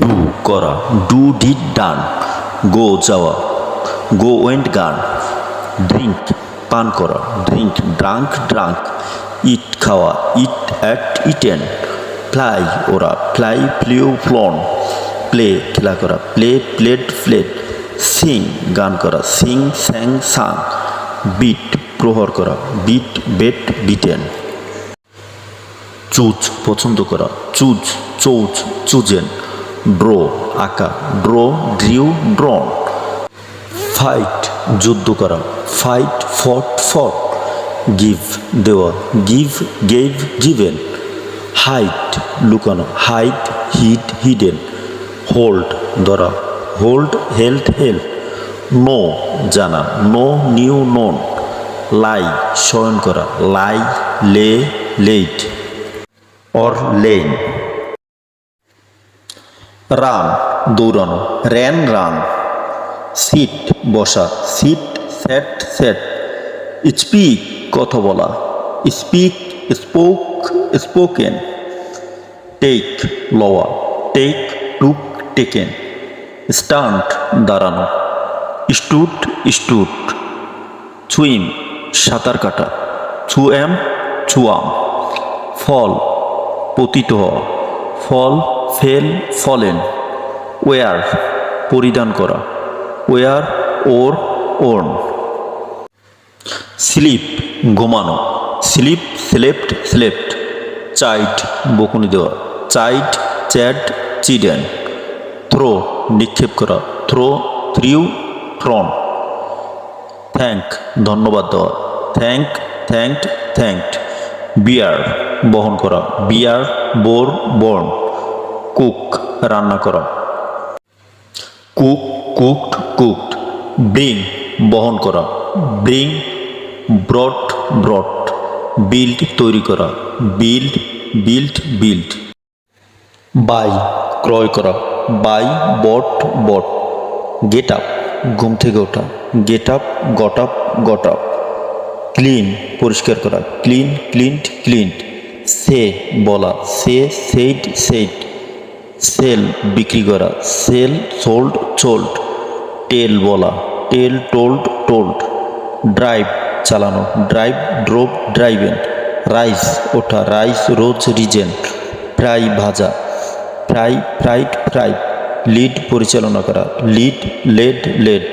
Do করা do did done, গো যাওয়া, go went গান ড্রিঙ্ক পান করা ড্রিঙ্ক ড্রাঙ্ক ড্রাঙ্ক, ইট খাওয়া, ইট অ্যাট ইটেন, ফ্লাই ওরা, ফ্লাই ফ্লিউ ফ্লন, প্লে খেলা করা, প্লে প্লেট ফ্লেড, সিং গান করা, সিং স্যাং সাং, বিট প্রহর করা, বিট বেট বিটেন। চুজ পছন্দ করা, চুজ চৌচ চুজেন। ড্র আঁকা। Draw drew, drawn. ফাইট, যুদ্ধ করা। Fight, fought fought. গিভ, দেওয়া। Give gave given. হাইট, লুকানো। Hide, hid, hidden. হোল্ড, ধরা। হোল্ড, হেল্ড হেল্ড নো, জানা। Know, knew, known. লাই, শয়ন করা। Lie, lay laid or lain run দৌড়ানো র্যান রান, সিট বসা, সিট, সেট সেট, স্পিক, কথা বলা, স্পিক, স্পোক, স্পোকেন, টেক, লওয়া, টেক, টুক, টেকেন, স্টান্ট, দাঁড়ানো, স্টুট স্টুট, সুইম, সাঁতার কাটা ছুএম ছুয়াম ফল, পতিত হওয়া, ফল ফেল ফলেন। ওয়ার, পরিধান করা। Wear, wore, worn. স্লিপ, ঘুমানো। Sleep, slept slept. চাইট, বকুনি দেওয়া। Site, chat, চিডেন। থ্রো, নিক্ষেপ করা। থ্রো, থ্রিউ ট্রন থ্যাংক ধন্যবাদ দেওয়া। থ্যাংক থ্যাঙ্কড থ্যাঙ্কড বিয়ার, বহন করা। বিয়ার, বোর, বর্ন। কুক, রান্না করা। Cook, cooked cooked. ব্রিং, বহন করা। Bring, broad broad. বিল্ড, তৈরি করা। Build build build. বাই, ক্রয় করা। Buy, bought bought. Get up, ঘুম থেকে ওঠা। Get up, got up got up. Clean, পরিষ্কার করা। ক্লিন ক্লিনড ক্লিনড সে, বলা। সে সেইড সেইড সেল বিক্রি করা, সেল সোল্ড সোল্ড টেল বলা, টেল টোল্ড টোল্ড, ড্রাইভ চালানো, ড্রাইভ ড্রোভ ড্রাইভেন, রাইস ওঠা, রাইস রোজ রিজেন ফ্রাই ভাজা, ফ্রাই, ফ্রাইড ফ্রাই, লিড পরিচালনা করা, লিড, লেড লেড।